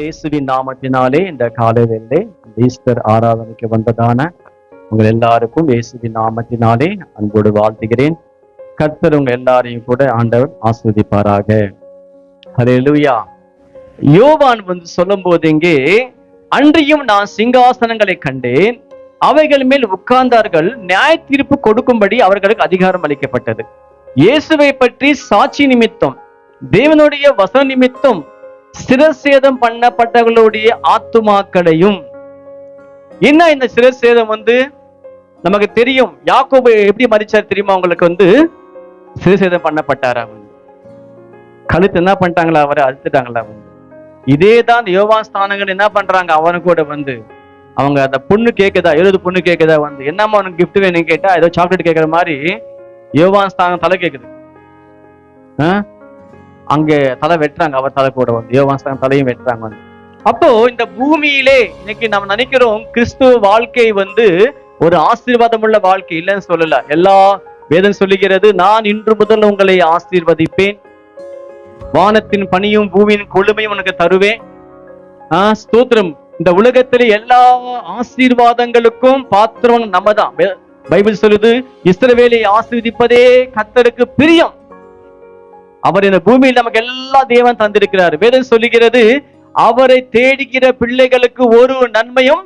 ஆண்டவர் இயேசுவின் நாமத்தினாலே இந்த காலையிலே ஈஸ்டர் ஆராதனைக்கு வந்ததான உங்கள் எல்லாருக்கும் இயேசுவின் நாமத்தினாலே அன்போடு வாழ்த்துகிறேன். கர்த்தர் உங்க எல்லாரையும் கூட ஆண்டவர் ஆஸ்வதிப்பாராக. ஹalleluya யோவான் வந்து சொல்லும் போது இங்கே அன்றியும் நான் சிங்காசனங்களை கண்டேன். அவைகள் மேல் உட்கார்ந்தார்கள். நியாய தீர்ப்பு கொடுக்கும்படி அவர்களுக்கு அதிகாரம் அளிக்கப்பட்டது. இயேசுவை பற்றி சாட்சி நிமித்தம் தேவனுடைய வசன நிமித்தம் சிரசேதம் பண்ணப்பட்டவர்களுடைய ஆத்துமாக்களையும். என்ன இந்த சிரசேதம் வந்து? நமக்கு தெரியும். யாக்கோபு எப்படி மறிச்சார் தெரியுமா உங்களுக்கு வந்து? சிரசேதம் பண்ணப்பட்டாரா வந்து. கழுத்து என்ன பண்ணிட்டாங்களா அவரை? அழுத்துட்டாங்களா வந்து. இதே தான் யோவான் ஸ்தானங்கள் என்ன பண்றாங்க? அவனு கூட வந்து. அவங்க அந்த பொண்ணு கேட்குதா எழுது பொண்ணு கேக்குதா வந்து. என்னம்மா உனக்கு கிஃப்ட் வேணும் கேட்டா ஏதோ சாக்லேட் கேட்குற மாதிரி யோகா ஸ்தானம் தலை கேக்குது. அங்கே தலை வெட்டுறாங்க அவர் தலை கூட வந்து. யோகாசனம் தலையும் வெட்டுறாங்க வந்து. அப்போ இந்த பூமியிலே இன்னைக்கு நம்ம நினைக்கிறோம் கிறிஸ்துவ வாழ்க்கை வந்து ஒரு ஆசீர்வாதம் உள்ள வாழ்க்கை இல்லைன்னு சொல்லல. எல்லா வேதம் சொல்லுகிறது நான் இன்று முதல் உங்களை ஆசீர்வதிப்பேன். வானத்தின் பணியும் பூமியின் கொழுமையும் உனக்கு தருவேன். ஆஹ் ஸ்தோத்திரம். இந்த உலகத்திலே எல்லா ஆசீர்வாதங்களுக்கும் பாத்திரம் நம்ம தான் பைபிள் சொல்லுது இஸ்ரவேலை ஆசீர்வதிப்பதே கத்தருக்கு பிரியம். அவர் இந்த பூமியில் நமக்கு எல்லா தேவன் தந்திருக்கிறார். வேதம் சொல்லுகிறது அவரை தேடுகிற பிள்ளைகளுக்கு ஒரு நன்மையும்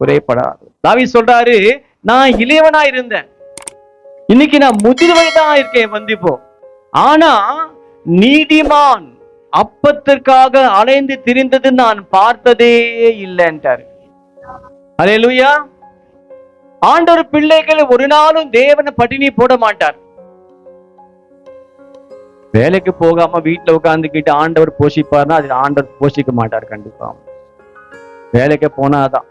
குறைபடாது தாவி சொல்றாரு நான் இளையவனா இருந்தேன். இன்னைக்கு நான் முதிர்வை தான் இருக்கேன் வந்திப்போ. ஆனா நீதிமான் அப்பத்திற்காக அலைந்து திரிந்தது நான் பார்த்ததே இல்லைன்ட்டாரு அல்லேலூயா ஆண்டவர் பிள்ளைகள் ஒரு நாளும் தேவனை பட்டினி போட மாட்டார். வேலைக்கு போகாம வீட்டுல உட்காந்துக்கிட்டு ஆண்டவர் போஷிப்பார்னா அது ஆண்டவர் போஷிக்க மாட்டார் கண்டிப்பா. வேலைக்கு போனாதான்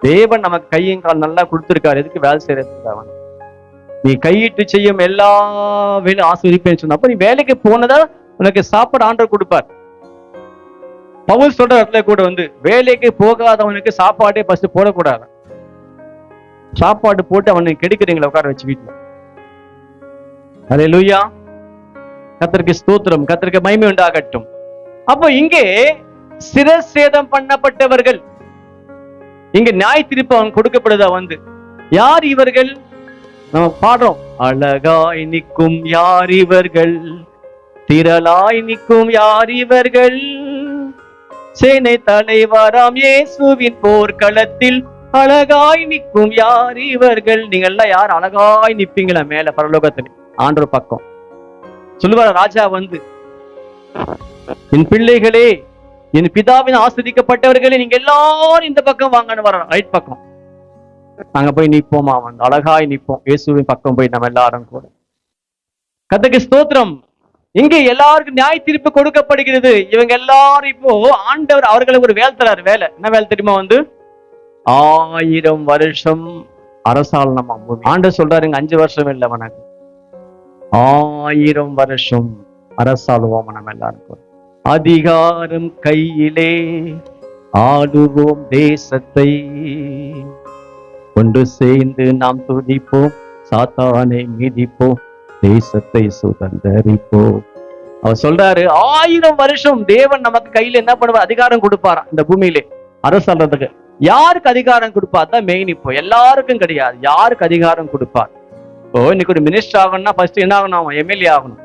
தேவன் நமக்கு கையும் கால் நல்லா கொடுத்துருக்காரு. எதுக்கு வேலை செய்யறதுக்கு அவன்? நீ கையிட்டு செய்யும் எல்லா வேலையும் ஆசிரியப்பேன்னு சொன்னப்ப நீ வேலைக்கு போனதா உனக்கு சாப்பாடு ஆண்டவர் கொடுப்பார். பவுல் சொல்ற இடத்துல கூட வந்து வேலைக்கு போகாதவனுக்கு சாப்பாடே ஃபர்ஸ்ட் போடக்கூடாது. சாப்பாடு போட்டு அவனுக்கு கெடுக்கிறீங்களா உட்கார வச்சு வீட்டுல அதே லூயா கத்தருக்கு ஸ்தோத்திரம் கத்திற்கு மகிமை உண்டாகட்டும். அப்போ இங்கே சிரசேதம் பண்ணப்பட்டவர்கள் இங்க நியாய திருப்பு அவன் கொடுக்கப்படுதா வந்து? யார் இவர்கள்? நம்ம பாடுறோம். அழகாய் நிற்கும் யார் இவர்கள்? திரளாய் நிற்கும் யார் இவர்கள்? சேனை தலைவராம் இயேசுவின் போர்க்களத்தில் அழகாய் நிற்கும் யார் இவர்கள்? நீங்க எல்லாம் யார்? அழகாய் நிற்பீங்களா மேல பரலோகத்துல? ஆண்டவர் பக்கம். சொல்லுவார் ராஜா வந்து என் பிள்ளைகளே என் பிதாவின் ஆஸ்வதிக்கப்பட்டவர்களே நீங்க எல்லாரும் இந்த பக்கம் வாங்கன்னு வர ரைட் பக்கம். நாங்க போய் நிப்போமா வந்து அழகாய் நிற்போம் இயேசுவின் பக்கம் போய் நம்ம எல்லாரும் கூட. கத்தக்கு ஸ்தோத்திரம். இங்கே எல்லாருக்கும் நியாய தீர்ப்பு கொடுக்கப்படுகிறது. இவங்க எல்லாரும் இப்போ ஆண்டவர் அவர்களுக்கு ஒரு வேலை தராரு வேலை. என்ன வேலை தெரியுமா வந்து? ஆயிரம் வருஷம் அரசாளனமா பூமி. ஆண்டவர் சொல்றாருங்க அஞ்சு வருஷம் இல்லை உனக்கு ஆயிரம் வருஷம் அரசாளுவோம் நம்ம எல்லாருக்கும். அதிகாரம் கையிலே ஆளுவோம் தேசத்தை. கொண்டு சேர்ந்து நாம் துதிப்போம் சாத்தானை மிதிப்போம் தேசத்தை சுதந்திரிப்போம். அவர் சொல்றாரு ஆயிரம் வருஷம் தேவன் நமக்கு கையில என்ன பண்ணுவார்? அதிகாரம் கொடுப்பாராம் இந்த பூமியிலே அரசாளத்துக்கு யாருக்கு அதிகாரம் கொடுப்பார்? தான் மெயின் இப்போ. எல்லாருக்கும் கிடையாது. யாருக்கு அதிகாரம் கொடுப்பார்? இப்போ இன்னைக்கு ஒரு மினிஸ்டர் ஆகணும்னா ஃபர்ஸ்ட் என்ன ஆகணும் அவன்? எம்எல்ஏ ஆகணும்.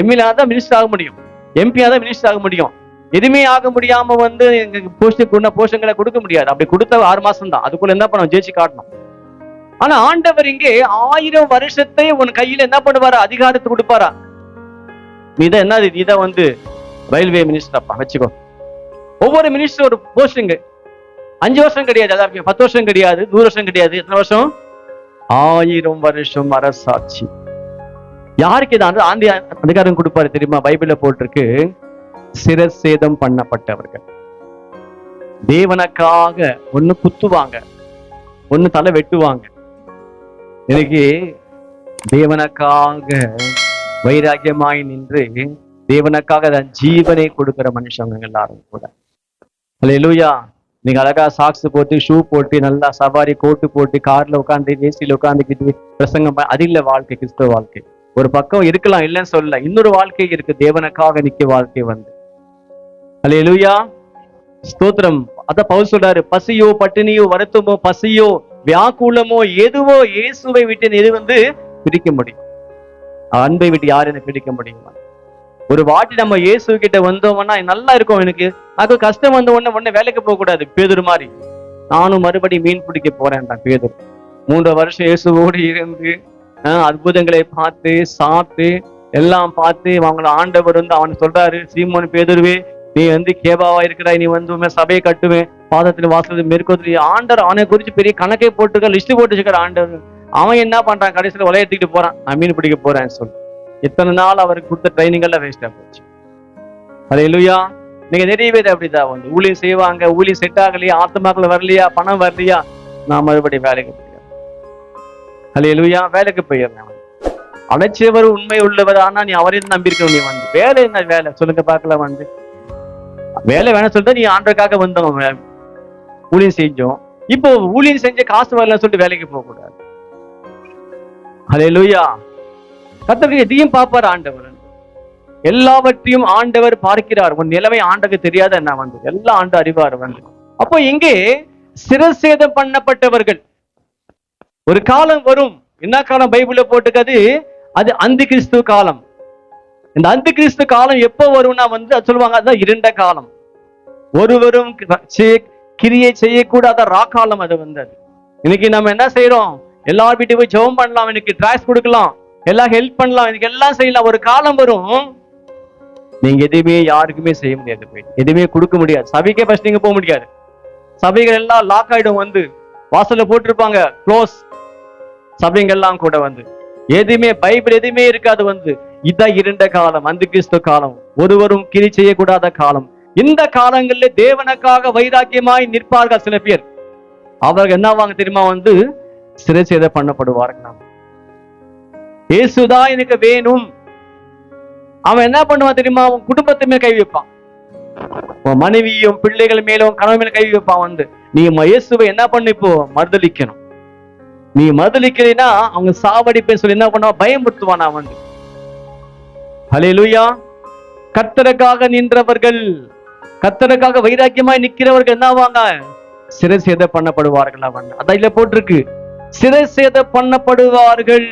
எம்எல்ஏ தான் மினிஸ்டர் ஆக முடியும். எம்பியாக தான் மினிஸ்டர் ஆக முடியும். எதுவுமே ஆக முடியாம வந்து எங்க போஸ்ட் குண போஷங்களை கொடுக்க முடியாது. அப்படி கொடுத்த ஆறு மாசம் தான். அதுக்குள்ள என்ன பண்ணும் ஜெயிச்சு காட்டணும். ஆனா ஆண்டவர் இங்கே ஆயிரம் வருஷத்தை உன் கையில என்ன பண்ணுவாரா? அதிகாரத்தை கொடுப்பாரா? நீதான் என்னது நீதான் வந்து ரயில்வே மினிஸ்டர் அப்பா. வச்சுக்கோ. ஒவ்வொரு மினிஸ்டர் ஒரு போஸ்டிங் அஞ்சு வருஷம் கிடையாது அதாவது பத்து வருஷம் கிடையாது நூறு வருஷம் கிடையாது. எத்தனை வருஷம்? ஆயிரம் வருஷம் அரசாட்சி. யாருக்கு இது அந்த- ஆண்டி அதிகாரம் கொடுப்பாரு தெரியுமா? பைபிள போட்டிருக்கு. சிரசேதம் பண்ணப்பட்டவர்கள். தேவனுக்காக ஒண்ணு குத்துவாங்க. ஒண்ணு தலை வெட்டுவாங்க. இன்னைக்கு தேவனுக்காக வைராகியமாய் நின்று தேவனுக்காக தான் ஜீவனை கொடுக்கிற மனுஷங்க எல்லாரும் கூட. அல்லேலூயா நீங்க அழகா சாக்ஸ் போட்டு ஷூ போட்டு நல்லா சவாரி கோட்டு போட்டு கார்ல உட்காந்து ஏசியில உட்காந்துக்கிட்டு பிரசங்கம் அது இல்ல வாழ்க்கை கிறிஸ்தவ வாழ்க்கை. ஒரு பக்கம் இருக்கலாம் இல்லைன்னு சொல்லல. இன்னொரு வாழ்க்கை இருக்கு. தேவனுக்காக நிக்க வாழ்க்கை வந்து. அல்லேலூயா ஸ்தோத்திரம். அத பவுல் சொல்றாரு பசியோ பட்டினியோ வருத்தமோ பசியோ வியாக்குலமோ எதுவோ இயேசுவை விட்டு எது வந்து பிரிக்க முடியும். அன்பை விட்டு யார் என்ன பிரிக்க முடியுமா? ஒரு வாட்டி நம்ம இயேசு கிட்ட வந்தோம்னா நல்லா இருக்கும் எனக்கு. அது கஷ்டம் வந்த உடனே உடனே வேலைக்கு போக கூடாது பேதர் மாதிரி. நானும் மறுபடி மீன் பிடிக்க போறேன்டா பேதர். மூன்று வருஷம் இயேசுவோடு இருந்து அற்புதங்களை பார்த்து சாப்பிட்டு எல்லாம் பார்த்து அவங்கள ஆண்டவர் வந்து அவன் சொல்றாரு சீமோன் பேதுருவே நீ வந்து கேபாவா இருக்கிறாய் நீ வந்து சபையை கட்டுவேன். பாதத்தில் வாசல் மேற்கொண்டு ஆண்டர் அவனை குறிச்சு பெரிய கணக்கை போட்டுக்க லிஸ்ட் போட்டு வச்சுக்கிற ஆண்டவர். அவன் என்ன பண்றான்? கடைசியில் விளையாட்டுக்கிட்டு போறான். நான் மீன் பிடிக்க போறேன் சொல்லு. இத்தனை நாள் அவருக்கு கொடுத்த ட்ரைனிங் எல்லாம் வேஸ்டா போச்சு. அது இல்லையா நீங்க நிறைய பேர் அப்படிதான். வந்து ஊழியம் செய்வாங்க ஊழியம் செட் ஆகலையா ஆத்மாக்கள் வரலையா பணம் வரலையா நான் மறுபடியும் வேலைக்கு போயிடுறேன். ஹalleluya வேலைக்கு போயிடுறேன் அழைச்சவர் உண்மை உள்ளவர் ஆனா நீ அவரையும் நம்பியிருக்க நீ வந்து வேலை என்ன வேலை? சொல்லுங்க பார்க்கலாம் வந்து. வேலை வேணாம் சொல்லிட்டு நீ ஆண்டருக்காக வந்தோம் வே- ஊழியம் செஞ்சோம். இப்போ ஊழியம் செஞ்ச காசு வரலன்னு சொல்லிட்டு வேலைக்கு போகக்கூடாது. அது ஹalleluya கத்தருக்கு எதையும் பார்ப்பார் ஆண்டவர். எல்லாவற்றையும் ஆண்டவர் பார்க்கிறார். உன் நிலைமை ஆண்டக்கு தெரியாத என்ன வந்து? எல்லாம் ஆண்டு அறிவார் வந்து. அப்போ இங்கே சிரசேதம் பண்ணப்பட்டவர்கள். ஒரு காலம் வரும். என்ன காலம்? பைபிள்ல போட்டுக்காது அது அந்த கிறிஸ்து காலம். இந்த அந்த கிறிஸ்து காலம் எப்போ வரும்னா வந்து அது சொல்லுவாங்க அதுதான் இருண்ட காலம். ஒருவரும் கிரியை செய்யக்கூடாத ராக்காலம் அது வந்தது இன்னைக்கு நம்ம என்ன செய்யறோம் எல்லார் வீட்டுக்கு போய் ஜெபம் பண்ணலாம். இன்னைக்கு டிராக்ஸ் கொடுக்கலாம். எல்லாம் ஹெல்ப் பண்ணலாம். இதுக்கு எல்லாம் செய்யலாம். ஒரு காலம் வரும். நீங்க எதுவுமே யாருக்குமே செய்ய முடியாது போய். எதுவுமே கொடுக்க முடியாது. சபைக்கே ஃபர்ஸ்ட் நீங்க போக முடியாது. சபைகள் எல்லாம் லாக் ஆயிடும் வந்து. வாசல்ல போட்டிருப்பாங்க. க்ளோஸ் சபைங்கெல்லாம் கூட வந்து. எதுவுமே பைபிள் எதுவுமே இருக்காது வந்து. இதான் இருண்ட காலம். அந்த கிறிஸ்து காலம். ஒருவரும் கிரி செய்யக்கூடாத காலம். இந்த காலங்களில் தேவனுக்காக வைராக்கியமாய் நிற்பார்கள் சில பேர். அவர்கள் என்ன வாங்க தெரியுமா வந்து? சிறை சேத பண்ணப்படுவார்கள். இயேசுதான் எனக்கு வேணும். அவன் என்ன பண்ணுவான் தெரியுமா? அவன் குடும்பத்தை மேல் கை வைப்பான். உன் மனைவியும் பிள்ளைகள் மேலும் கணவன் மேல கை வைப்பான் வந்து. நீ இயேசுவை என்ன பண்ணு இப்போ? மறுதளிக்கணும் நீ மறுதளிக்கிறீன்னா அவங்க சாவடிப்பேன்னு சொல்லி என்ன பண்ணுவான்? பயமுறுத்துவான் அவன் வந்து. ஹalleluya கர்த்தருக்காக நின்றவர்கள் கத்தருக்காக வைராக்கியமாய் நிக்கிறவர்கள் என்னவாங்க? சிறை சேத பண்ணப்படுவார்கள் அவன். அதான் இதுல போட்டிருக்கு. சிறை சேத பண்ணப்படுவார்கள்.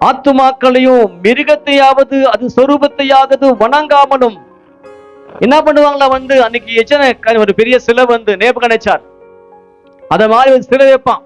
ஆத்துமாக்களையும் மிருகத்தையாவது அது சொரூபத்தையாவது வணங்காமலும் என்ன பண்ணுவாங்களா வந்து அன்னைக்கு எச்சனை ஒரு பெரிய சிலை வந்து நேபு கணைச்சார் அதை மாதிரி ஒரு சிலை வைப்பான்.